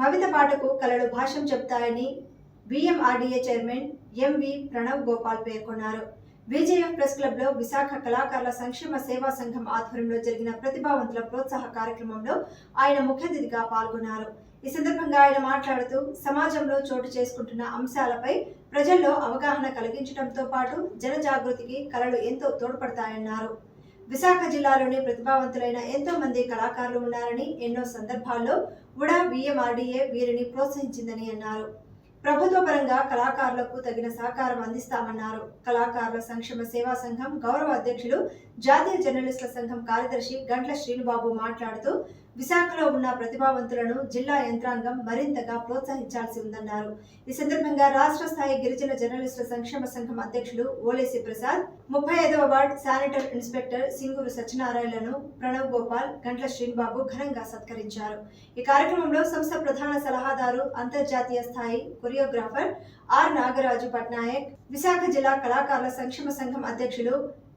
భవిత పాటకు కళలు భాష్యం చెప్తాయని BMRDA chairman MV Pranav Gopal పేర్కొన్నారు. విజేఎఫ్ ప్రెస్ క్లబ్లో విశాఖ కళాకారుల సంక్షేమ సేవా సంఘం ఆధ్వర్యంలో జరిగిన ప్రతిభావంతుల ప్రోత్సాహ కార్యక్రమంలో ఆయన ముఖ్య అతిథిగా పాల్గొన్నారు. ఈ సందర్భంగా ఆయన మాట్లాడుతూ సమాజంలో చోటు చేసుకుంటున్న అంశాలపై ప్రజల్లో అవగాహన కలిగించడంతో పాటు జనజాగృతికి కళలు ఎంతో తోడ్పడతాయన్నారు. విశాఖ జిల్లాలోని ప్రతిభావంతులైన ఎంతో మంది కళాకారులు ఉన్నారని ఎన్నో సందర్భాల్లో ఉడా విఎంఆర్డీఏ వీరిని ప్రోత్సహించిందని అన్నారు. ప్రభుత్వ పరంగా కళాకారులకు తగిన సహకారం అందిస్తామన్నారు. కళాకారుల సంక్షేమ సేవా సంఘం గౌరవ అధ్యక్షులు జాతీయ జర్నలిస్టుల సంఘం కార్యదర్శి గంట్ల శ్రీనుబాబు మాట్లాడుతూ విశాఖలో ఉన్న ప్రతిభావంతులను జిల్లా యంత్రాంగం మరింతగా ప్రోత్సహించాల్సి ఉందన్నారు. ఈ సందర్భంగా రాష్ట్ర స్థాయి గిరిజన జర్నలిస్టుల సంక్షేమ సంఘం అధ్యక్షులు ఓలేసి ప్రసాద్ ముప్పై ఐదవ వార్డ్ శానిటర్ ఇన్స్పెక్టర్ సింగూరు సత్యనారాయణను ప్రణవ్ గోపాల్ గంట్ల శ్రీనిబాబు ఘనంగా సత్కరించారు. ఈ కార్యక్రమంలో సంస్థ ప్రధాన సలహాదారు అంతర్జాతీయ స్థాయి కొరియోగ్రాఫర్ ఆర్ నాగరాజు పట్నాయక్ విశాఖ జిల్లా కళాకారుల సంక్షేమ సంఘం అధ్యక్షులు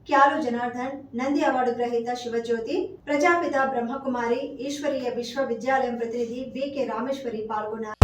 క్యాలు జనార్దన్ నంది అవార్డు గ్రహీత శివజ్యోతి ప్రజాపిత బ్రహ్మకుమారి ఈశ్వరీయ విశ్వవిద్యాలయం ప్రతినిధి బికే రామేశ్వరి పాల్గొన్నారు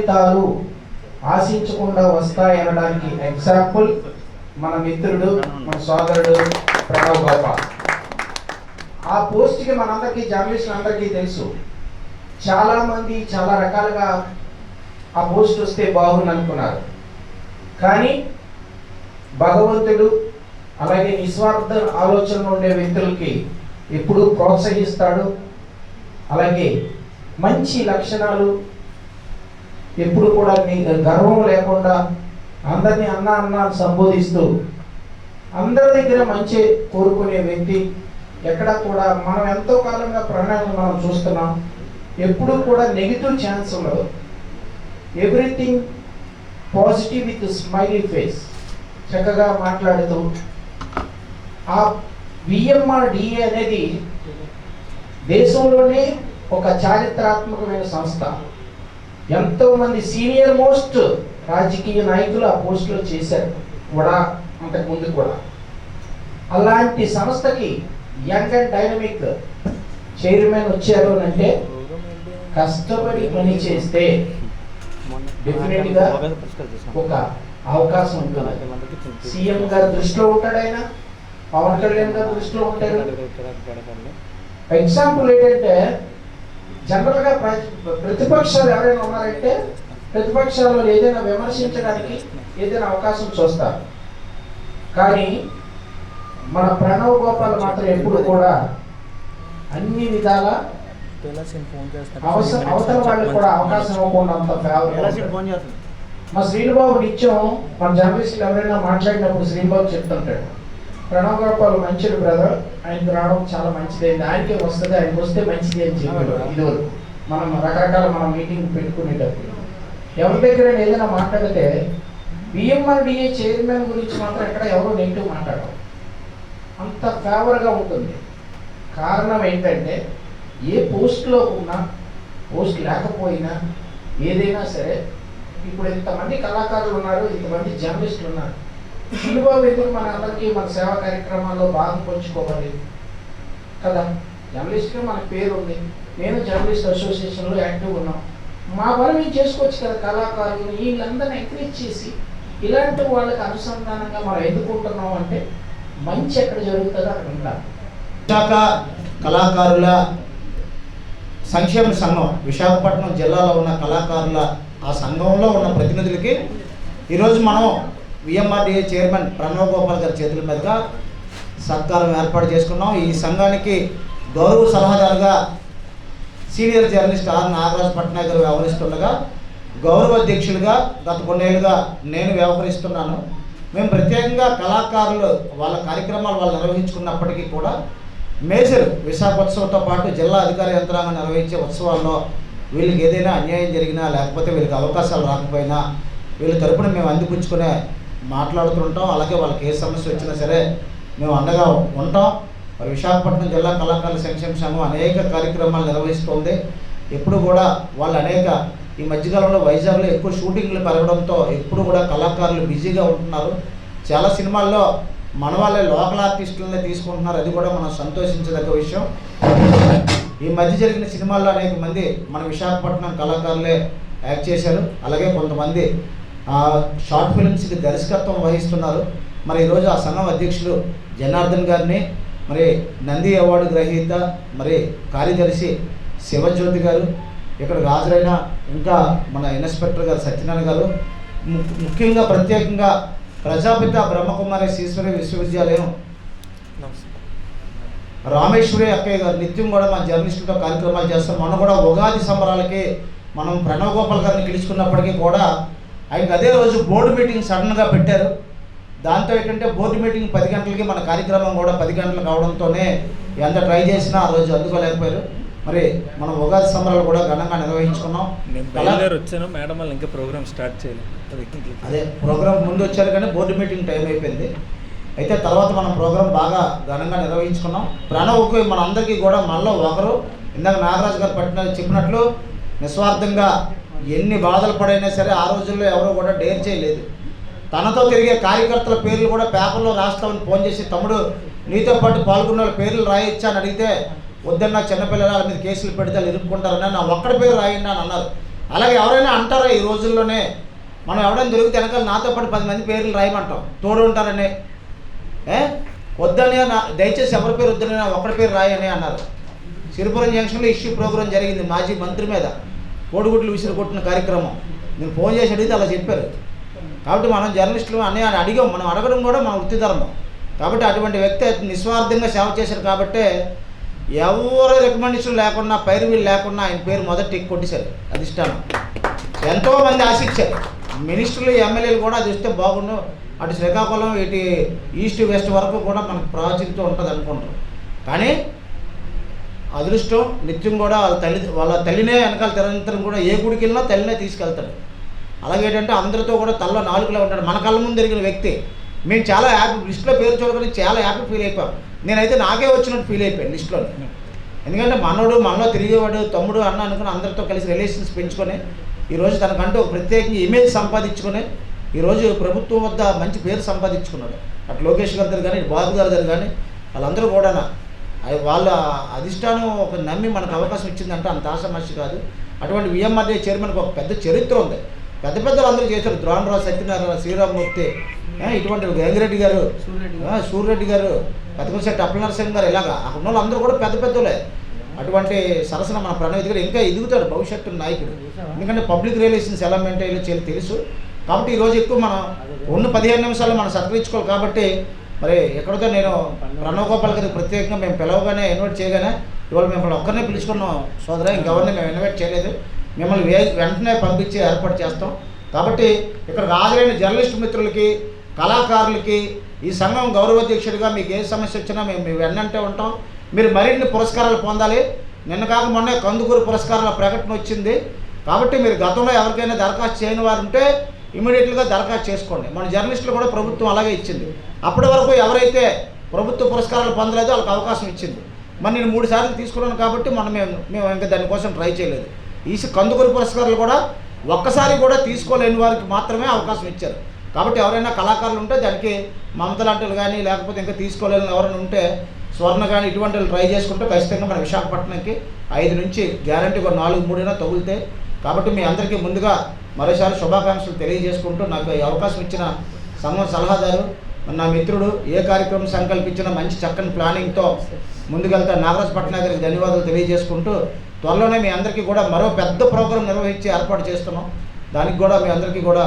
ఫలితాలు ఆశించకుండా వస్తాయనడానికి ఎగ్జాంపుల్ మన మిత్రుడు మన సోదరుడు ప్రణవ్ గోపాల్ ఆ పోస్ట్కి మనందరికీ జర్నలిస్ట్ అందరికీ తెలుసు. చాలామంది చాలా రకాలుగా ఆ పోస్ట్ వస్తే బాగుంది అనుకున్నారు. కానీ భగవంతుడు అలాగే నిస్వార్థ ఆలోచనలు ఉండే వ్యక్తులకి ఎప్పుడూ ప్రోత్సహిస్తాడు. అలాగే మంచి లక్షణాలు ఎప్పుడు కూడా నీ గర్వం లేకుండా అందరినీ అన్న అన్న సంబోధిస్తూ అందరి దగ్గర మంచి కోరుకునే వ్యక్తి ఎక్కడ కూడా మనం ఎంతో కాలంగా ప్రణాళిక మనం చూస్తున్నాం. ఎప్పుడు కూడా నెగిటివ్ ఛాన్స్ ఉండదు. Everything positive with smiley face చక్కగా మాట్లాడుతూ ఆ విఎంఆర్డిఏ అనేది దేశంలోనే ఒక చారిత్రాత్మకమైన సంస్థ. ఎంతో మంది సీనియర్ మోస్ట్ రాజకీయ నాయకులు ఆ పోస్టులో చేశారు కూడా అంతకు ముందు కూడా. అలాంటి సంస్థకి యంగ్ అండ్ డైనమిక్ చైర్మన్ వచ్చారు అని అంటే కష్టపడి పని చేస్తే డెఫినెట్గా ఒక అవకాశం ఉంటుంది. సీఎం గారి దృష్టిలో ఉంటాడు ఆయన పవన్ కళ్యాణ్ గారి దృష్టిలో ఉంటారు. ఎగ్జాంపుల్ ఏంటంటే జనరల్గా ప్ర- ప్రతిపక్షాలు ఎవరైనా ఉన్నారంటే ప్రతిపక్షాలు ఏదైనా విమర్శించడానికి ఏదైనా అవకాశం చూస్తారు. కానీ మన ప్రణవ్ గోపాల్ మాత్రం ఎప్పుడు కూడా అన్ని విధాల అవసరం అవతల వాళ్ళకి కూడా అవకాశం ఇవ్వకుండా అంత ఫేవర్ మా శ్రీనుబాబు నిత్యం మన జర్నలిస్టులు ఎవరైనా మాట్లాడినప్పుడు శ్రీనుబాబు చెప్తుంటాడు. ప్రణవ్ గోపాల్ మంచిది బ్రదర్ ఆయనకు రావడం చాలా మంచిదైంది ఆయనకే వస్తుంది ఆయనకి వస్తే మంచిది అని చెప్పాడు. ఇదివరకు మనం రకరకాల మనం మీటింగ్ పెట్టుకునేటప్పుడు. ఎవరి దగ్గర ఏదైనా మాట్లాడితే బిఎంఆర్డిఏ చైర్మన్ గురించి మాత్రం ఎక్కడ ఎవరు నెగిటివ్ మాట్లాడరు. అంత ఫేవర్గా ఉంటుంది. కారణం ఏంటంటే ఏ పోస్ట్లో ఉన్నా పోస్ట్ లేకపోయినా ఏదైనా సరే ఇప్పుడు ఇంతమంది కళాకారులు ఉన్నారు ఇంతమంది జర్నలిస్టులు ఉన్నారు. చిన్నబాబు ఎందుకు మన అందరికీ మన సేవా కార్యక్రమాల్లో భాగం పంచుకోవాలి. కదా? జర్నలిస్ట్గా మన పేరు ఉంది నేను జర్నలిస్ట్ అసోసియేషన్లో యాక్టివ్ ఉన్నాం. మా పని మేము చేసుకోవచ్చు కదా కళాకారులు వీళ్ళందరిని ఎంకరేజ్ చేసి ఇలాంటి వాళ్ళకి అనుసంధానంగా మనం ఎందుకుంటున్నాం అంటే మంచి ఎక్కడ జరుగుతుందో అక్కడ ఉండాలి. విశాఖ కళాకారుల సంక్షేమ సంఘం విశాఖపట్నం జిల్లాలో ఉన్న కళాకారుల ఆ సంఘంలో ఉన్న ప్రతినిధులకి ఈరోజు మనం విఎంఆర్డిఏ చైర్మన్ ప్రణవ్ గోపాల్ గారి చేతుల మీదుగా సత్కారం ఏర్పాటు చేసుకున్నాం. ఈ సంఘానికి గౌరవ సలహాదారుగా senior journalist R Nagaraj Patnaik garu వ్యవహరిస్తుండగా గౌరవ అధ్యక్షులుగా గత కొన్నేళ్ళుగా నేను వ్యవహరిస్తున్నాను. మేము ప్రత్యేకంగా కళాకారులు వాళ్ళ కార్యక్రమాలు వాళ్ళు నిర్వహించుకున్నప్పటికీ కూడా మేజర్ విశాఖోత్సవంతో పాటు జిల్లా అధికార యంత్రాంగం నిర్వహించే ఉత్సవాల్లో వీళ్ళకి ఏదైనా అన్యాయం జరిగినా లేకపోతే వీళ్ళకి అవకాశాలు రాకపోయినా వీళ్ళ తరపున మేము అందిపుచ్చుకునే మాట్లాడుతుంటాం అలాగే వాళ్ళకి ఏ సమస్య వచ్చినా సరే మేము అండగా ఉంటాం. మరి విశాఖపట్నం జిల్లా కళాకారుల సంక్షేమ సంఘం అనేక కార్యక్రమాలు నిర్వహిస్తుంది. ఎప్పుడు కూడా వాళ్ళు అనేక ఈ మధ్యకాలంలో వైజాగ్లో ఎక్కువ షూటింగ్లు పెరగడంతో ఎప్పుడు కూడా కళాకారులు బిజీగా ఉంటున్నారు. చాలా సినిమాల్లో మన వాళ్ళే లోకల్ ఆర్టిస్టులనే తీసుకుంటున్నారు. అది కూడా మనం సంతోషించదగ్గ విషయం. ఈ మధ్య జరిగిన సినిమాల్లో అనేక మంది మన విశాఖపట్నం కళాకారులే యాక్ట్ చేశారు. అలాగే కొంతమంది ఆ, షార్ట్ ఫిల్మ్స్కి దర్శకత్వం వహిస్తున్నారు. మరి ఈరోజు ఆ సంఘం అధ్యక్షులు జనార్దన్ గారిని మరి నంది అవార్డు గ్రహీత మరి కార్యదర్శి శివజ్యోతి గారు ఇక్కడ హాజరైన ఇంకా మన ఇన్స్పెక్టర్ గారు సత్యనారాయణ గారు ము- ముఖ్యంగా ప్రత్యేకంగా ప్రజాపిత బ్రహ్మకుమారి ఈశ్వరి విశ్వవిద్యాలయం రామేశ్వరి అక్కయ్య గారు నిత్యం కూడా మన జర్నలిస్టులతో కార్యక్రమాలు చేస్తాం మనం కూడా ఉగాది సంబరాలకి మనం ప్రణవ్ గోపాల్ గారిని గెలుచుకున్నప్పటికీ కూడా ఆయనకి అదే రోజు బోర్డు మీటింగ్ సడన్గా పెట్టారు. దాంతో ఏంటంటే బోర్డు మీటింగ్ పది గంటలకి మన కార్యక్రమం కూడా పది గంటలకు అవడంతోనే ఎంత ట్రై చేసినా ఆ రోజు అందుకోలేకపోయారు. మరి మనం ఉగాది సంబరాలు కూడా ఘనంగా నిర్వహించుకున్నాం. నేను వచ్చాను. మేడం వాళ్ళు ఇంకా ప్రోగ్రామ్ స్టార్ట్ చేయలేదు. అది ప్రోగ్రామ్ ముందు వచ్చారు కానీ బోర్డు మీటింగ్ టైం అయిపోయింది. అయితే తర్వాత మనం ప్రోగ్రామ్ బాగా ఘనంగా నిర్వహించుకున్నాం. ప్రణవ్కి మన అందరికీ కూడా మనలో ఒకరు. ఇందాక నాగరాజు గారు పట్టిన చెప్పినట్లు నిస్వార్థంగా ఎన్ని బాధలు పడైనా సరే ఆ రోజుల్లో ఎవరో కూడా డేర్ చేయలేదు. తనతో తిరిగే కార్యకర్తల పేర్లు కూడా పేపర్లో రాస్తామని ఫోన్ చేసి తమ్ముడు నీతో పాటు పాల్గొన్న వాళ్ళ పేర్లు రాయొచ్చా? అని అడిగితే వద్దన్న చిన్నపిల్లల వాళ్ళ మీద కేసులు పెడితే వాళ్ళు ఇరుక్కుంటారని నా ఒక్కడి పేరు రాయండి అని అన్నారు. అలాగే ఎవరైనా అంటారా ఈ రోజుల్లోనే మనం ఎవడైనా దొరికితే వెనకాల నాతో పాటు పది మంది పేర్లు రాయమంటాం తోడు ఉంటారని. ఏ? వద్దని నా దయచేసి ఎవరి పేరు వద్దనే నా ఒక్కడి పేరు రాయని అన్నారు. సిరిపురం జంక్షన్లో ఇష్యూ ప్రోగ్రాం జరిగింది మాజీ మంత్రి మీద. కోడిగుడ్లు విసిరి కొట్టిన కార్యక్రమం. నేను ఫోన్ చేసి అడిగితే అలా చెప్పారు. కాబట్టి మనం జర్నలిస్టులు అన్నీ అడిగాం. మనం అడగడం కూడా మన వృత్తి ధర్మం. కాబట్టి అటువంటి వ్యక్తి నిస్వార్థంగా సేవ చేశారు కాబట్టి ఎవరు రికమెండేషన్ లేకుండా పైరువీలు లేకుండా ఆయన పేరు మొదటి టిక్ కొట్టేశారు. అధిష్టానం. ఎంతోమంది ఆశించారు. మినిస్టర్లు ఎమ్మెల్యేలు కూడా అది ఇస్తే బాగుండు. అటు శ్రీకాకుళం ఇటు ఈస్ట్ వెస్ట్ వరకు కూడా మనకు ప్రాచుర్యం ఉంటుంది అనుకుంటారు. కానీ అదృష్టం నిత్యం కూడా వాళ్ళ తల్లి వాళ్ళ తల్లినే వెనకాల నిరంతరం కూడా ఏ గుడికి వెళ్ళినా తల్లినే తీసుకెళ్తాడు. అలాగేంటంటే అందరితో కూడా తల్ల నాలుగులో ఉంటాడు. మన కళ్ళ ముందు జరిగిన వ్యక్తి. మేము చాలా హ్యాపీ లిస్ట్లో పేరు చూడగానే చాలా హ్యాపీ ఫీల్ అయిపోయాం. నేనైతే నాకే వచ్చినట్టు ఫీల్ అయిపోయాను లిస్ట్లో ఎందుకంటే మనోడు మనలో తిరిగేవాడు తమ్ముడు అన్న అనుకుని అందరితో కలిసి రిలేషన్స్ పెంచుకొని ఈరోజు తనకంటూ ఒక ప్రత్యేకంగా ఇమేజ్ సంపాదించుకొని ఈరోజు ప్రభుత్వం వద్ద మంచి పేరు సంపాదించుకున్నాడు. అటు లోకేష్ గారి దగ్గర కానీ బాబు గారి దగ్గర కానీ వాళ్ళందరూ కూడా అవి వాళ్ళ అధిష్టానం ఒక నమ్మి మనకు అవకాశం ఇచ్చిందంటే అంత ఆసమస్య కాదు. అటువంటి విఎంఆర్డీ చైర్మన్కి ఒక పెద్ద చరిత్ర ఉంది. పెద్ద పెద్దలు అందరూ చేశారు. ద్రోణరావు సత్యనారాయణ శ్రీరామమూర్తి ఇటువంటి గంగిరెడ్డి గారు సూర్యరెడ్డి గారు పెద్దకొంచెట్టి అప్పలనరసింహ గారు ఇలాగా అక్కడ వాళ్ళు అందరూ కూడా పెద్ద పెద్దలే అటువంటి సరసన మన ప్రణవ్ గారు ఇంకా ఎదుగుతాడు భవిష్యత్తు నాయకుడు. ఎందుకంటే పబ్లిక్ రిలేషన్స్ ఎలా మెయింటైన్ చేయాలో తెలుసు. కాబట్టి ఈరోజు ఎక్కువ మనం ఉన్న పదిహేను నిమిషాలు మనం సత్కరించుకోవాలి కాబట్టి మరి ఎక్కడితో నేను ప్రణవ్ గోపాల్ గారికి ప్రత్యేకంగా మేము పిలవగానే ఇన్వైట్ చేయగానే ఇవాళ మిమ్మల్ని ఒక్కరినే పిలుచుకున్నాం సోదరా ఇంకెవరిని మేము ఇన్వైట్ చేయలేదు. మిమ్మల్ని వెంటనే పంపించి ఏర్పాటు చేస్తాం. కాబట్టి ఇక్కడ హాజరైన జర్నలిస్ట్ మిత్రులకి కళాకారులకి ఈ సంఘం గౌరవాధ్యక్షుడిగా మీకు ఏ సమస్య వచ్చినా మేము మీ వెన్నంటే ఉంటాం. మీరు మరిన్ని పురస్కారాలు పొందాలి. నిన్న కాక మొన్న కందుకూరు పురస్కారాల ప్రకటన వచ్చింది. కాబట్టి మీరు గతంలో ఎవరికైనా దరఖాస్తు చేయని వారు ఉంటే ఇమీడియట్గా దరఖాస్తు చేసుకోండి. మన జర్నలిస్టులు కూడా ప్రభుత్వం అలాగే ఇచ్చింది. అప్పటి వరకు ఎవరైతే ప్రభుత్వ పురస్కారాలు పొందలేదో వాళ్ళకి అవకాశం ఇచ్చింది. మరి నేను మూడు సార్లు తీసుకున్నాను కాబట్టి మనం మేము మేము ఇంకా దానికోసం ట్రై చేయలేదు. ఈ కందుకూరు పురస్కారాలు కూడా ఒక్కసారి కూడా తీసుకోలేని వారికి మాత్రమే అవకాశం ఇచ్చారు. కాబట్టి ఎవరైనా కళాకారులు ఉంటే దానికి మమత లాంటివి కానీ లేకపోతే ఇంకా తీసుకోలేని ఎవరైనా ఉంటే స్వర్ణ కానీ ఇటువంటి ట్రై చేసుకుంటే ఖచ్చితంగా మన విశాఖపట్నంకి ఐదు నుంచి గ్యారంటీ ఒక నాలుగు మూడైనా తగులుతాయి. కాబట్టి మీ అందరికీ ముందుగా మరోసారి శుభాకాంక్షలు తెలియజేసుకుంటూ నాకు ఈ అవకాశం ఇచ్చిన సంఘం సలహాదారు నా మిత్రుడు ఏ కార్యక్రమం సంకల్పించిన మంచి చక్కని ప్లానింగ్తో ముందుకెళ్తా. నాగరాజ్ పట్నాగర్కి ధన్యవాదాలు తెలియజేసుకుంటూ త్వరలోనే మీ అందరికీ కూడా మరో పెద్ద ప్రోగ్రాం నిర్వహించి ఏర్పాటు చేస్తున్నాం. దానికి కూడా మీ అందరికీ కూడా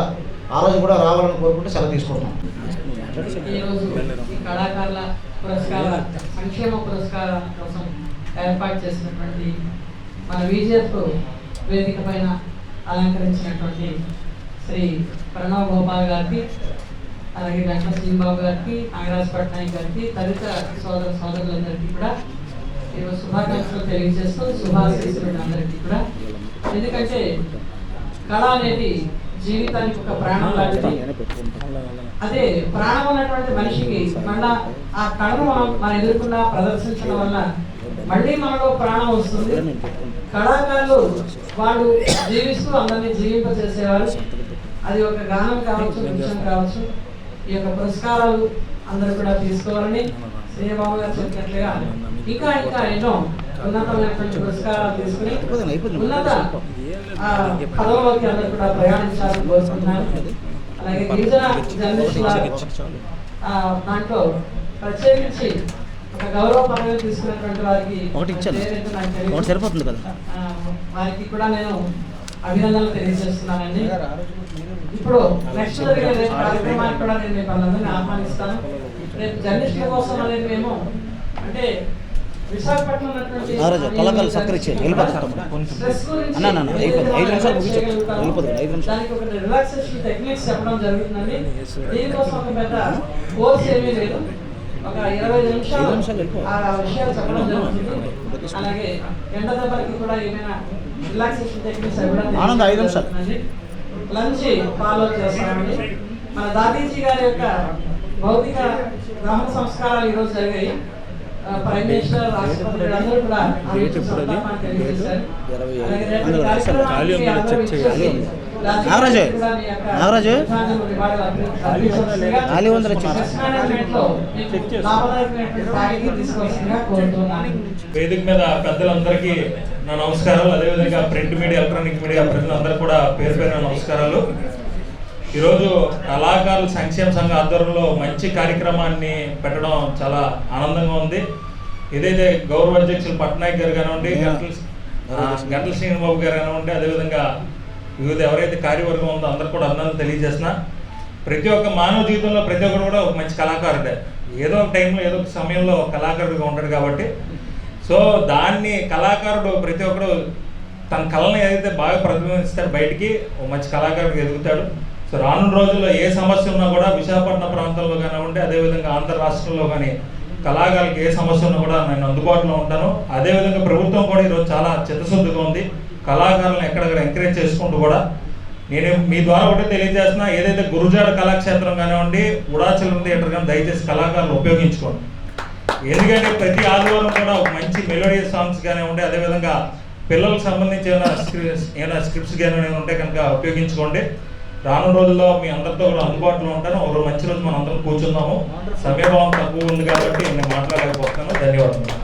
ఆ రోజు కూడా రావాలని కోరుకుంటూ సెలవు తీసుకుంటున్నాం. ఈరోజు కళాకారుల పురస్కార సంక్షేమ కోసం ఏర్పాటు చేసినటువంటి మన విజేఎఫ్ వేదిక పైన అలంకరించినటువంటి శ్రీ ప్రణవ్ గోపాల్ గారికి అలాగే వెంకట శ్రీబాబు గారికి నాగరాజ్ పట్నాయక్ గారికి తదితర సోదర సోదరులందరికీ కూడా ఈరోజు శుభాకాంక్షలు తెలియజేస్తూ శుభాశీస్సులు అందరికీ కూడా. ఎందుకంటే కళ అనేది జీవితానికి ఒక ప్రాణం లాంటిది. అదే ప్రాణం ఉన్నటువంటి మనిషికి మళ్ళా ఆ కళను మనం మనం ఎదుర్కొన్న ప్రదర్శించడం వల్ల మళ్ళీ మనలో ప్రాణం వస్తుంది. కళాకారులు వాళ్ళు జీవిస్తూ అందరినీ జీవింపజేసేవారు అది ఒక గానం కావచ్చు నృత్యం కావచ్చు. ఈ యొక్క పురస్కారాలు అందరూ కూడా తీసుకోవాలని శ్రీబాబు గారు చెప్పినట్లుగా ఇంకా ఇంకా ఎన్నో ఉన్నతమైనటువంటి పురస్కారాలు తీసుకుని ఉన్నత పదవులోకి అందరూ కూడా ప్రయాణించాలని కోరుకుంటున్నాను. అలాగే గిరిజన జర్నలిస్టుల దాంట్లో ప్రత్యేకించి ఒకటి ఇచ్చాను. ఒకటి సరిపోతుంది కదా. వారికి కూడా నేను అభినందనలు తెలియజేస్తున్నానండి ఇప్పుడు నెక్స్ట్ జరిగే కార్యక్రమానికి కూడా నేను మీకు వాళ్ళందరినీ ఆహ్వానిస్తాను రేపు జర్నలిస్టుల కోసం అనేది మేము అంటే విశాఖపట్నం ఉన్నటువంటి నాగరాజు, కళాకారులు సత్కరించేయండి. వెళ్ళిపోతాం. స్ట్రెస్ గురించి అన్న, అన్న, అన్న, అయిపోయింది. ఐదు నిమిషాలు ముగించు. చేయగలుగుతాము. వెళ్ళిపోతుంది. ఐదు నిమిషాలు. దానికి ఒక రిలాక్సేషన్ టెక్నిక్స్ చెప్పడం జరుగుతుందండి దీనికోసం ఒక పెద్ద కోర్స్ ఏమీ లేదు ఒక ఇరవై నిమిషాలు. ఆ విషయాలు చెప్పడం జరుగుతుంది అలాగే ఎండ దెబ్బలకి కూడా ఏమైనా రిలాక్సేషన్ టెక్నిక్స్ ఇవ్వడం ఆనంద్, ఐదు నిమిషాలు. లంచ్ ఫాలో చేస్తామండి మన దాదీజీ గారి యొక్క భౌతిక దహన సంస్కారాలు ఈరోజు జరిగాయి ప్రైమ్ మినిస్టర్ రాష్ట్రపతి అందరూ కూడా తెలియజేశారు. అలాగే. కార్యక్రమానికి నాగరాజు, నాగరాజు. ఖాళీ ఉందా? వేదిక మీద పెద్దలందరికీ నా నమస్కారాలు అదేవిధంగా ప్రింట్ మీడియా ఎలక్ట్రానిక్ మీడియా ప్రజలందరూ కూడా పేరు పేరు నమస్కారాలు ఈరోజు కళాకారుల సంక్షేమ సంఘ ఆధ్వర్యంలో మంచి కార్యక్రమాన్ని పెట్టడం చాలా ఆనందంగా ఉంది ఏదైతే గౌరవ అధ్యక్షులు పట్నాయక్ గారు కానివ్వండి గంటల గంటల శ్రీనిబాబు గారు కానివ్వండి అదేవిధంగా వివిధ ఎవరైతే కార్యవర్గం ఉందో అందరూ కూడా అభినందనలు తెలియజేసిన ప్రతి ఒక్క మానవ జీవితంలో ప్రతి ఒక్కరు కూడా ఒక మంచి కళాకారుడే. ఏదో ఒక టైంలో ఏదో ఒక సమయంలో కళాకారుడిగా ఉంటాడు కాబట్టి. సో దాన్ని కళాకారుడు ప్రతి ఒక్కరు తన కళను ఏదైతే బాగా ప్రతిబింబిస్తాడు బయటికి ఒక మంచి కళాకారుడిగా ఎదుగుతాడు. సో రానున్న రోజుల్లో ఏ సమస్య ఉన్నా కూడా విశాఖపట్నం ప్రాంతంలో కానివ్వండి అదేవిధంగా ఆంధ్ర రాష్ట్రంలో కానీ కళాకారులకు ఏ సమస్య ఉన్నా కూడా నేను అందుబాటులో ఉంటాను. అదేవిధంగా ప్రభుత్వం కూడా ఈరోజు చాలా చిత్తశుద్ధిగా ఉంది. కళాకారులను ఎక్కడెక్కడ ఎంకరేజ్ చేసుకుంటూ కూడా నేను మీ ద్వారా ఒకటే తెలియజేస్తున్నా ఏదైతే గురుజాడ కళాక్షేత్రం కానివ్వండి ఉడాచలం థియేటర్ కానీ దయచేసి కళాకారులు ఉపయోగించుకోండి. ఎందుకంటే ప్రతి ఆదివారం కూడా ఒక మంచి మెలోడియస్ సాంగ్స్ కానివ్వండి అదేవిధంగా పిల్లలకు సంబంధించి ఏమైనా స్క్రిప్ట్స్ ఏమైనా స్క్రిప్ట్స్ కానీ ఉంటే కనుక ఉపయోగించుకోండి. రానున్న రోజుల్లో మీ అందరితో కూడా అందుబాటులో ఉంటాను. ఒక మంచి రోజు మనం అందరం కూర్చున్నాము సమయభావం తక్కువ ఉంది కాబట్టి నేను మాట్లాడలేకపోతున్నాను. ధన్యవాదాలు